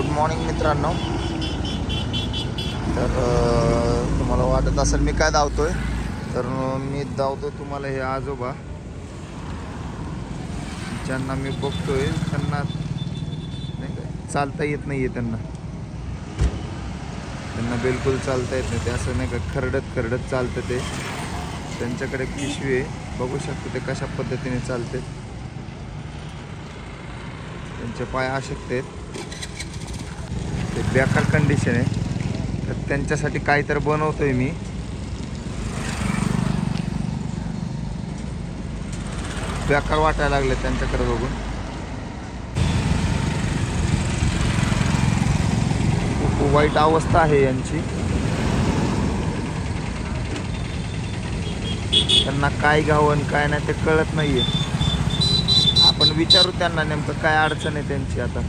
Good morning मित्रांनो. तर तुम्हाला वाटत असेल मी काय धावतो आहे तर मी धावतो तुम्हाला हे आजोबा. ज्यांना मी बघतोय त्यांना नाही का चालता येत नाही आहे त्यांना. त्यांना बिलकुल चालता येत नाही. ते असं नाही का खरडत खरडत चालतं ते. त्यांच्याकडे पिशवी आहे. बघू शकतो ते कशा पद्धतीने चालते त्यांचे पाय अशक्त आहेत. बेकार कंडिशन आहे. तर त्यांच्यासाठी काहीतरी आहे मी. बेकार वाटायला लागले त्यांच्याकडे बघून. खूप वाईट अवस्था आहे यांची. त्यांना काय घावन काय नाही ते कळत नाहीये. आपण विचारू त्यांना नेमकं काय अडचण आहे त्यांची आता.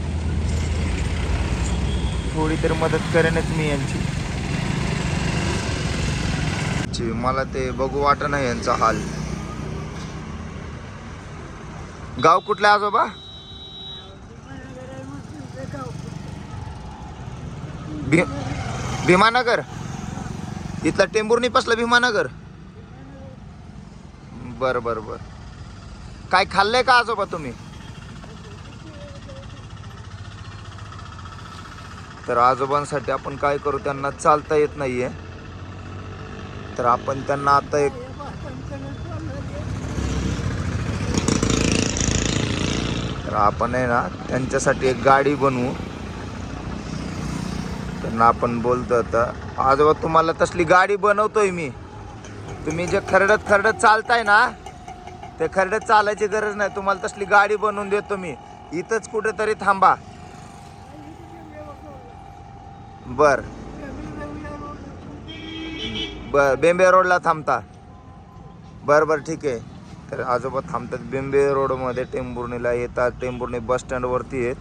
थोडी तर मदत करेनच मी यांची. मला ते बघू वाट नाही यांचा हाल. गाव कुठलं आजोबा? भी भीमानगर? इथला टेंभुर्णी पसला भीमानगर? बर बर बर. काय खाल्लंय का आजोबा तुम्ही? तर आजोबांसाठी आपण काय करू त्यांना चालता येत नाहीये. तर आपण त्यांना आता एक तर आपण आहे ना त्यांच्यासाठी एक गाडी बनवू. त्यांना आपण बोलतो आता आजोबा तुम्हाला तसली गाडी बनवतोय मी. तुम्ही जे खरडत खरडत चालताय ना ते खरडत चालायची गरज नाही. तुम्हाला तसली गाडी बनवून देतो मी. इथंच कुठेतरी थांबा. बर. बर बेंबे रोडला थांबता. बर बर ठीक आहे. तर आजोबा थांबतात बेंबे रोडमध्ये. टेंबुर्णीला येतात. टेंबुर्णी बस स्टँडवरती आहेत.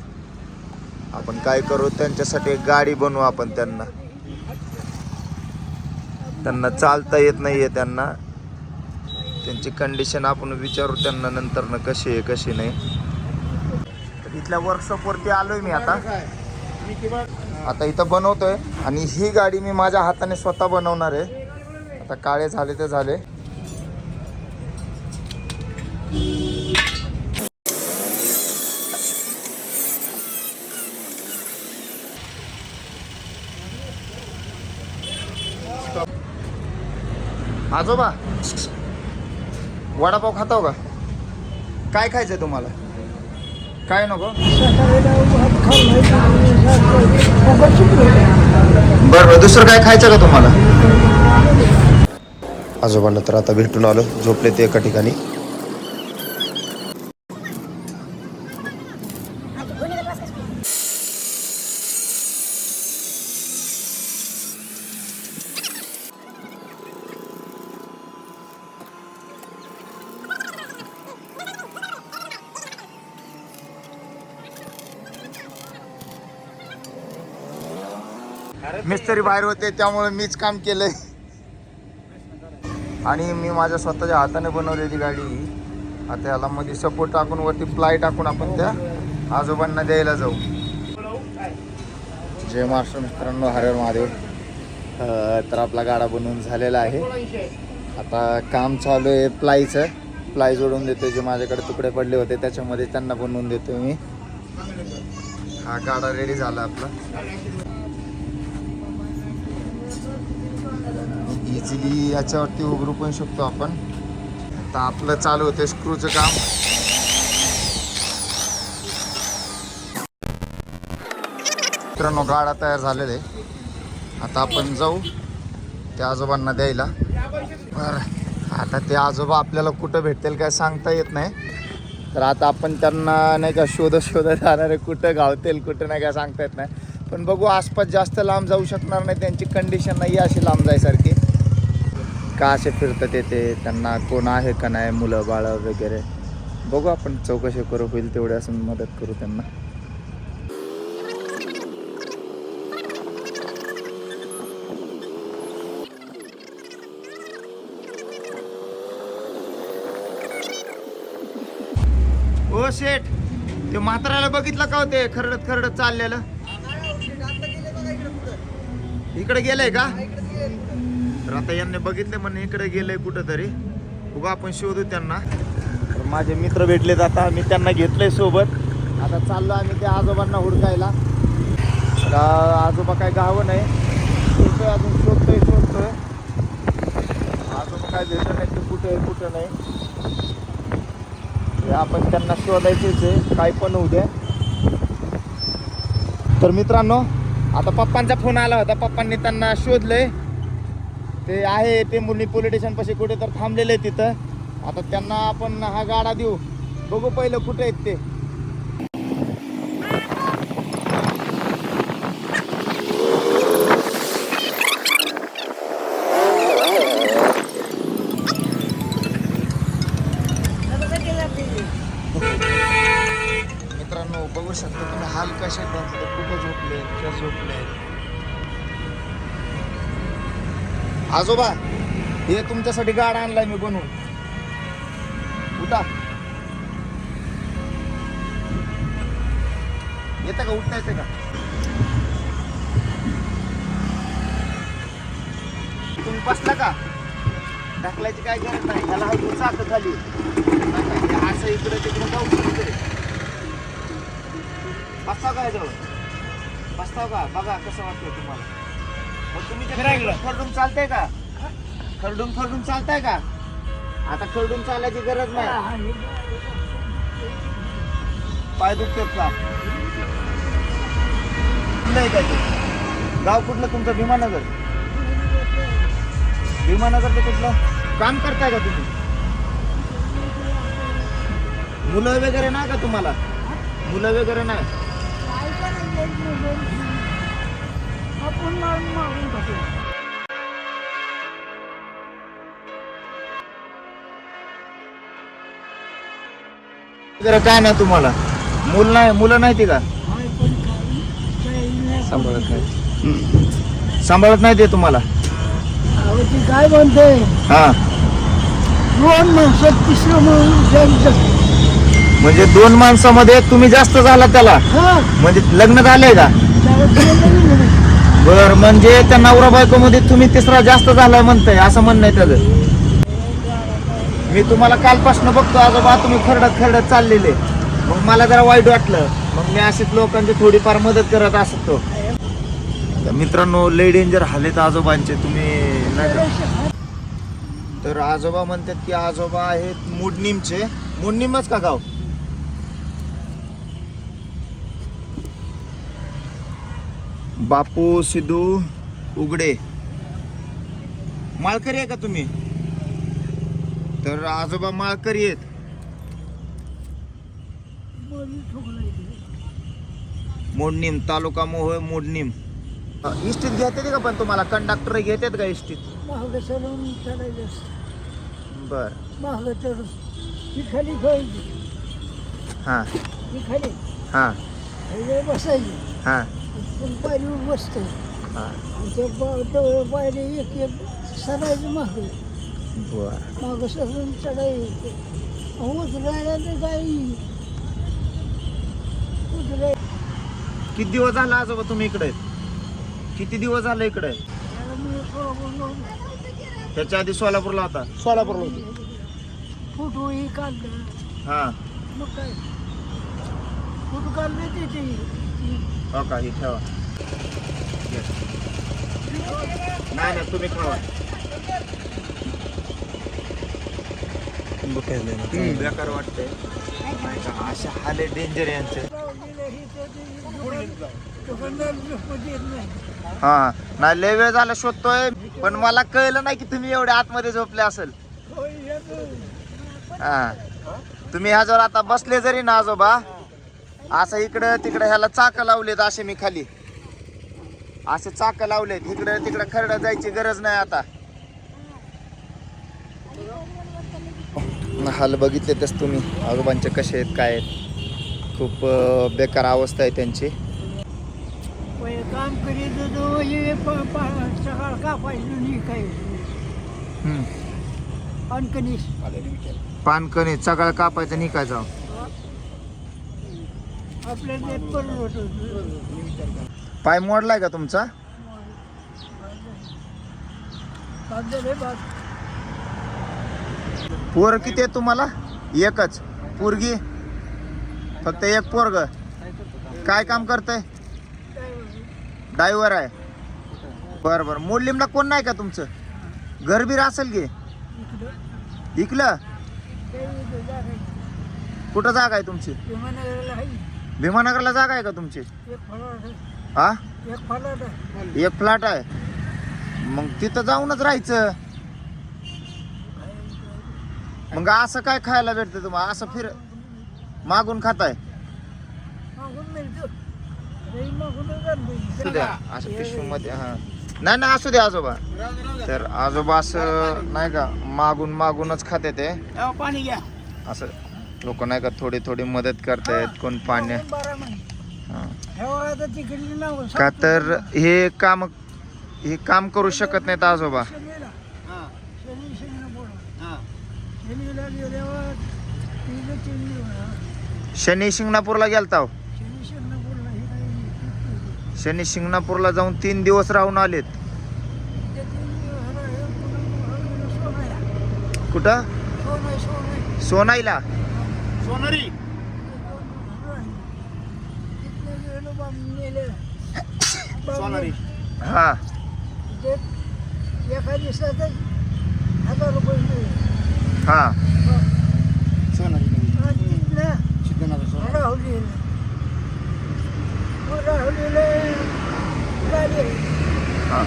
आपण काय करू? त्यांच्यासाठी एक गाडी बनवू आपण त्यांना. त्यांना चालता येत नाही आहे त्यांना. त्यांची कंडिशन आपण विचारू त्यांना नंतर कशी आहे कशी नाही. तर इथल्या वर्कशॉपवरती आलोय मी आता. आता इथं बनवतोय. आणि ही गाडी मी माझ्या हाताने स्वतः बनवणार आहे. आता काळे झाले ते झाले. आजोबा वडापाव खाताव का? काय खायचंय तुम्हाला? काय नको? बरं बरं. दुसरं काय खायचं का तुम्हाला? आजोबांना तर आता भेटून आलो झोपले ते एका ठिकाणी. मिस्त्री बाहेर होते त्यामुळे मीच काम केलंय. आणि मी माझ्या स्वतःच्या हाताने बनवलेली गाडी आता याला मध्ये सपोर्ट टाकून वरती प्लाय टाकून आपण त्या आजोबांना द्यायला जाऊ. जय महाराष्ट्र मित्रांनो हरेर महादेव. तर आपला गाडा बनवून झालेला आहे. आता काम चालू आहे प्लायचं प्लाय जोडून देतो जे माझ्याकडे तुकडे पडले होते त्याच्यामध्ये त्यांना बनवून देतो मी. हा गाडा रेडी झाला आपला. इझिली याच्यावरती उघडू पण शकतो आपण. आता आपलं चालू होतं स्क्रूचं काम. मित्रांनो गाडा तयार झालेला आहे. आता आपण जाऊ त्या आजोबांना द्यायला. बरं आता ते आजोबा आपल्याला कुठं भेटतील काय सांगता येत नाही. तर आता आपण त्यांना नाही का शोध शोधत जाणार आहे कुठं गावतील कुठं नाही काय सांगता येत नाही. पण बघू आसपास जास्त लांब जाऊ शकणार नाही त्यांची कंडिशन नाही आहे अशी लांब जायसारखी. का असे फिरतात येते? त्यांना कोण आहे का नाही? मुलं बाळं वगैरे? बघू आपण चौकशी करू होईल तेवढे असं मदत करू त्यांना. ओ शेठ ते म्हाताऱ्याला बघितलं का हो ते खरडत खरडत चाललेलं? इकडे गेलंय का? तर आता यांनी बघितले म्हणे इकडे गेले कुठं तरी उगा आपण शोधू त्यांना. तर माझे मित्र भेटलेत आता मी त्यांना घेतलंय सोबत. आता चाललो आम्ही त्या आजोबांना हुडकायला. आजोबा काय गावं नाही. शोधतोय अजून शोधतोय शोधतोय. आजोबा काय भेटत नाही ते कुठे आहे कुठं नाही. आपण त्यांना शोधायचेच आहे काय पण होऊ द्या. तर मित्रांनो आता पप्पांचा फोन आला होता. पप्पांनी त्यांना शोधलंय. ते आहे ते मुली पोलीस स्टेशन कुठे तर थांबलेले आहे तिथं. आता त्यांना आपण हा गाडा देऊ. बघू पहिलं कुठे आहेत ते. मित्रांनो बघू शकता तुम्ही हाल कसे खूपच कुठे झोपले कसे झोपले? आजोबा हे तुमच्यासाठी गाड आणलाय मी बनवून. उठा. येतं का? उठता येते का? तुम्ही बसला का? ढकलायची काय गरज नाही. ह्याला हलवून चाक खाली. असं इकडे तिकडे जाऊ शकते. बसताव का जवळ बसता का? बघा कसं वाटतं तुम्हाला. मग तुम्ही ते खरडून खरडून चालतंय का? खरडून खरडून चालताय का? आता खरडून चालायची गरज नाही. पाय दुखतात का? काय ते? गाव कुठलं तुमचं? भीमानगर. भीमानगर ते कुठलं? काम करताय का तुम्ही? मुलं वगैरे नाही का तुम्हाला? मुलं वगैरे नाही? वगैरे काय नाही तुम्हाला? मुल नाही मुलं नाही ती का? सांभाळत नाही. सांभाळत नाही ते तुम्हाला? अहो ती काय म्हणते? हा. दोन माणसात तिसरं म्हणून द्यायचं म्हणजे दोन माणसामध्ये तुम्ही जास्त झाला त्याला? हा. म्हणजे लग्न झालंय का? त्याला. बर म्हणजे त्या नवरा बायको मध्ये तुम्ही तिसरा जास्त झालाय म्हणताय असं म्हणणं आहे त्याचं. मी तुम्हाला कालपासून बघतो आजोबा तुम्ही खरडत खरडत चाललेले. मग मला जरा वाईट वाटलं. मग मी अशीच लोकांची थोडीफार मदत करत असतो. मित्रांनो लय डेंजर हालेत आजोबांचे तुम्ही नाही तर आजोबा म्हणतात की आजोबा आहेत मुडनीमचे. मुडनीमच का गाव? बापू सिद्धू उगडे. माळकरी आहे का तुम्ही? तर आजोबा माळकरी आहेत. मोडनीम तालुका मोहोळ मोडनीम इष्टीत घेतात का पण तुम्हाला? कंडक्टर घेतात का इष्टीत. बर. ही खाली हा ही. हा. बसायची. हा. पायरीवर बसते ते डोळे एक एक सरायचं माग. बर. माग सरून चढायचं उतरायला तर काही उतराय किती दिवस झाला आजोबा तुम्ही इकडे? किती दिवस झाले इकडे? त्याच्या आधी सोलापूरला होता. सोलापूरला होती. फोटो ही काढलं. हा. मग काय? फोटो काढले तिथे हो का हे ठेवा. नाही नाही तुम्ही खावा बेकार वाटतंय. अशा हाले डेंजर यांचे. हा नाही लय वेळ झाला शोधतोय पण मला कळलं नाही की तुम्ही एवढे आतमध्ये झोपले असेल. हा. तुम्ही ह्याच्यावर आता बसले जरी ना आजोबा. असं इकडं तिकडं ह्याला चाक लावलेत असे मी खाली. असे चाक लावलेत. इकडं तिकडं खरडं जायची गरज नाही आता. हाल बघितले तस तुम्ही. आजोबांचे कसे आहेत काय आहेत? खूप बेकार अवस्था आहे त्यांची. पहिले काम करीत होतो हे प- प- सकाळ कापायचं पानकणी. निकायचं आपल्या ते परवडत होतं पाय मोडलाय का तुमचा? पोर किती आहे तुम्हाला? एकच. पोरगी? फक्त एक पोरग. काय काम करतय? ड्रायव्हर आहे. बरं बरं. मोडलिमला कोण नाही का तुमचं? घर बीर असेल की? इकलं? कुठं जागा आहे तुमची? भीमानगरला जागा आहे का तुमची? एक फलाट आहे. हा? एक फलाट आहे. एक फ्लॅट आहे. मग तिथं जाऊनच राहायचं. मग असं काय खायला भेटतं तुम्हाला? असं फिर मागून खाताय. असू द्या असं पिशवीमध्ये हा. नाही नाही असू द्या आजोबा. तर आजोबा असं नाही का मागून मागूनच खाते ते. पाणी घ्या. असं लोक नाही का थोडी थोडी मदत करतायत कोण पाणी हा. का तर हे काम हे काम करू शकत नाहीत आजोबा. हा. शनी हा. शिंगणापूरला गेलता. शनी हे शिंगणापूरला जाऊन तीन दिवस राहून आलेत. कुठं? सोनाईला? सोनारी. सोनारी. हा. एका दिवसातच हजार रुपये हा. सोनारी. सिद्धनाथ सोनारी राहुलीला गाडी हा.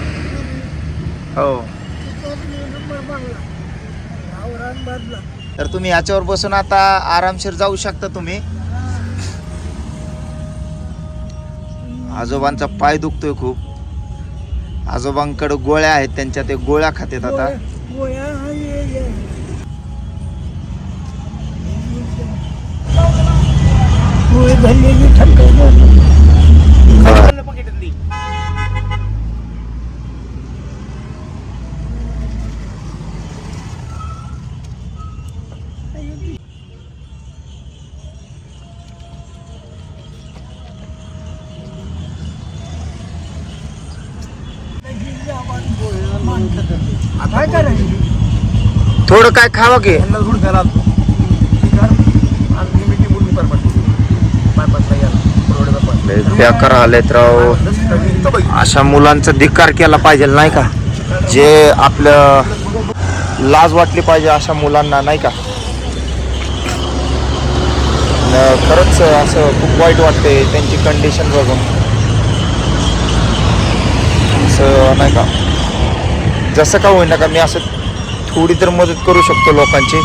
औरंगाबादला. तर तुम्ही ह्याच्यावर बसून आता आरामशीर जाऊ शकता तुम्ही. आजोबांचा पाय दुखतोय खूप. आजोबांकडे गोळ्या आहेत त्यांच्या ते गोळ्या खातेत आता. गोळी काय खावं की? बेकार आलेत राव. अशा मुलांचा धिक्कार केला पाहिजे नाही का? जे आपलं लाज वाटली पाहिजे अशा मुलांना नाही का? न- खरंच असं खूप वाईट वाटते त्यांची कंडिशन बघून. असं नाही का? जसं का होईना का मी असं थोडी तर मदत करू शकतो लोकांची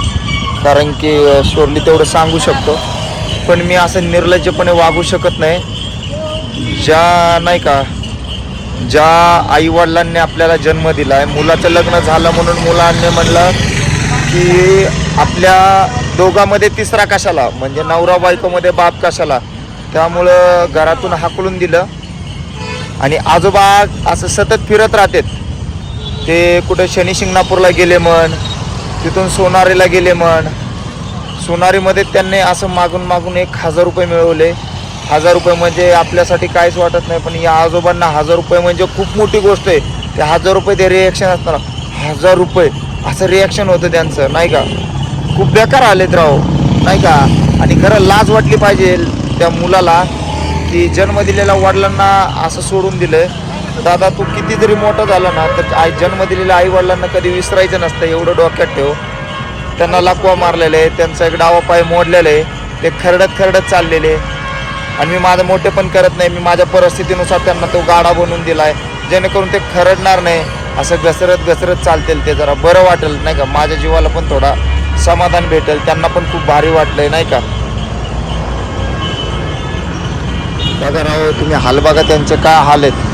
कारण की शोरली तेवढं सांगू शकतो. पण मी असं निर्लज्जपणे वागू शकत नाही. ज्या नाही का ज्या आईवडिलांनी आपल्याला जन्म दिला आहे मुलाचं लग्न झालं म्हणून मुलांनी म्हणलं की आपल्या दोघांमध्ये तिसरा कशाला? म्हणजे नवरा बायकोमध्ये बाप कशाला? त्यामुळं घरातून हाकलून दिलं. आणि आजोबा असं सतत फिरत राहतात. ते कुठं शनी शिंगणापूरला गेले म्हण तिथून सोनारीला गेले म्हण. सोनारीमध्ये त्यांनी असं मागून मागून एक हजार रुपये मिळवले. हजार रुपये म्हणजे आपल्यासाठी काहीच वाटत नाही पण या आजोबांना हजार रुपये म्हणजे खूप मोठी गोष्ट आहे. ते हजार रुपये ते रिॲक्शन असणार. हजार रुपये असं रिॲक्शन होतं त्यांचं नाही का? खूप बेकार आलेत राव नाही का? आणि खरं लाज वाटली पाहिजे त्या मुलाला की जन्म दिलेल्या वडिलांना असं सोडून दिलं दादा तू किती जरी मोठं झाला ना तर आई जन्म दिलेल्या आई वडिलांना कधी विसरायचं नसतं एवढं डोक्यात ठेव. त्यांना लाकवा मारलेले आहे त्यांचा एक डावा पाय मोडलेले आहे ते खरडत खरडत चाललेले. आणि मी माझं मोठे पण करत नाही मी माझ्या परिस्थितीनुसार त्यांना तो गाडा बनवून दिला आहे जेणेकरून ते खरडणार नाही. असं घसरत घसरत चालतील ते जरा बरं वाटेल नाही का? माझ्या जीवाला पण थोडा समाधान भेटेल त्यांना पण खूप भारी वाटलंय नाही का? दादा राव तुम्ही हाल बघा त्यांचे काय हाल आहेत.